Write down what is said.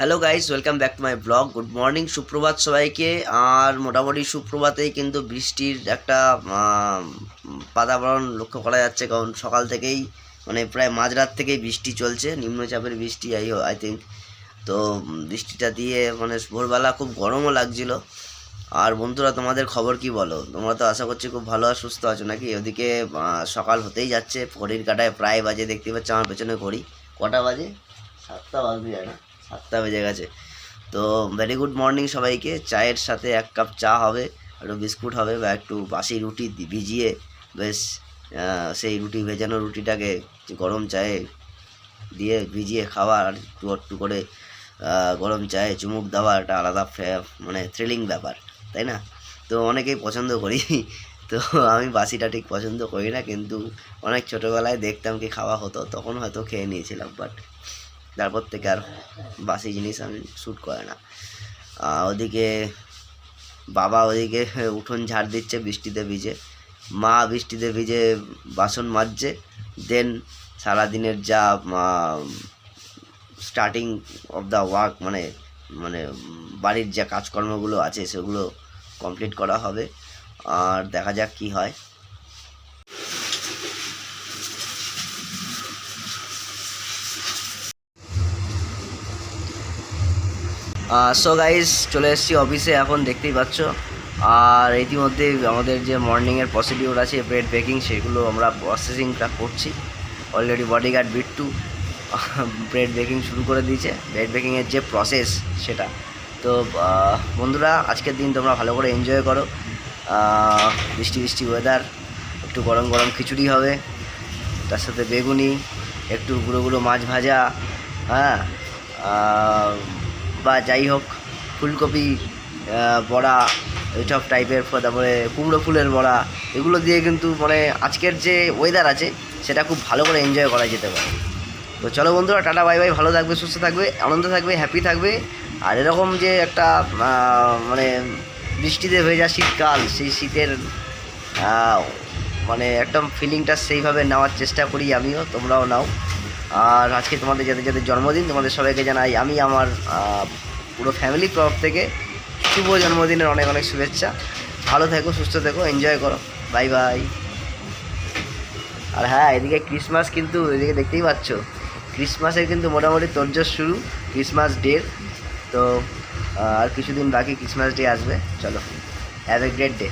Hello guys welcome back to my blog good morning সুপ্রভাত সবাইকে। আর মোটামুটি সুপ্রভাতেই কিন্তু বৃষ্টির একটা বাতাবরণ লক্ষ্য করা যাচ্ছে, কারণ সকাল থেকেই মানে প্রায় মাঝরাত থেকেই বৃষ্টি চলছে, নিম্নচাপের বৃষ্টি আই আই থিঙ্ক তো বৃষ্টিটা দিয়ে মানে ভোরবেলা খুব গরমও লাগছিল। আর বন্ধুরা, তোমাদের খবর কি বলো? তোমরা তো আশা করছি খুব ভালো আর সুস্থ আছো নাকি? ওদিকে সকাল হতেই যাচ্ছে। ঘড়ির কাটায় প্রায় বাজে, দেখতে পাচ্ছ, আমার পেছনে ঘড়ি। কটা বাজে? সাতটা বাজতে যায় না সাতটা বেজে গেছে। তো ভেরি গুড মর্নিং সবাইকে। চায়ের সাথে এক কাপ চা হবে একটু বিস্কুট হবে বা একটু বাসি রুটি ভিজিয়ে বেশ সেই রুটি ভেজানো রুটিটাকে গরম চায়ে দিয়ে ভিজিয়ে খাওয়া আর একটু একটু করে গরম চায়ে চুমুক দেওয়া একটা আলাদা মানে থ্রিলিং ব্যাপার, তাই না? তো অনেকেই পছন্দ করি। তো আমি বাসিটা ঠিক পছন্দ করি না, কিন্তু অনেক ছোটোবেলায় দেখতাম কি খাওয়া হতো, তখন হয়তো খেয়ে নিয়েছিলাম বাট তারপর থেকে আর বাসি জিনিস আমি শ্যুট করে না। ওদিকে বাবা ওদিকে উঠোন ঝাড় দিচ্ছে, বৃষ্টিতে ভিজে। মা বৃষ্টিতে ভিজে বাসন মাজছে। দেন সারাদিনের যা স্টার্টিং অফ দ্য ওয়ার্ক মানে মানে বাড়ির যা কাজকর্মগুলো আছে সেগুলো কমপ্লিট করা হবে। আর দেখা যাক কি হয়। সো গাইস চলে এসেছি অফিসে এখন দেখতেই পাচ্ছ। আর ইতিমধ্যে আমাদের যে মর্নিংয়ের প্রসিডিউর আছে ব্রেড বেকিং সেগুলো আমরা প্রসেসিংটা করছি। Already bodyguard Bittu bread baking শুরু করে দিয়েছে। ব্রেড বেকিংয়ের যে প্রসেস সেটা। তো বন্ধুরা, আজকের দিন তোমরা ভালো করে এনজয় করো। বৃষ্টি বৃষ্টি ওয়েদার একটু গরম গরম খিচুড়ি হবে। তার সাথে বেগুনি, একটু গুঁড়ো গুঁড়ো মাছ ভাজা হ্যাঁ? বা যাই হোক, ফুলকপি বড়া, এইসব টাইপের তারপরে কুমড়ো ফুলের বড়া, এগুলো দিয়ে কিন্তু মানে আজকের যে ওয়েদার আছে, সেটা খুব ভালো করে এনজয় করা যেতে পারে। তো চলো বন্ধুরা, টাটা বাই বাই ভালো থাকবে, সুস্থ থাকবে, আনন্দ থাকবে হ্যাপি থাকবে। আর এরকম যে একটা মানে বৃষ্টিতে হয়ে ভেজা শীতকাল, সেই শীতের মানে একদম ফিলিংটা সেইভাবে নেওয়ার চেষ্টা করি আমিও, তোমরাও নাও। আর আজকে তোমাদের যাদের যাদের জন্মদিন, তোমাদের সবাইকে জানাই আমি আমার পুরো ফ্যামিলির তরফ থেকে শুভ জন্মদিনের অনেক অনেক শুভেচ্ছা। ভালো থেকো, সুস্থ থেকো এনজয় করো। বাই বাই আর হ্যাঁ এদিকে ক্রিসমাস কিন্তু এদিকে দেখতেই পাচ্ছ ক্রিসমাসের কিন্তু মোটামুটি তোরজোর শুরু ক্রিসমাস ডে তো আর কিছুদিন বাকি ক্রিসমাস ডে আসবে। চলো হ্যাভ এ গ্রেট ডে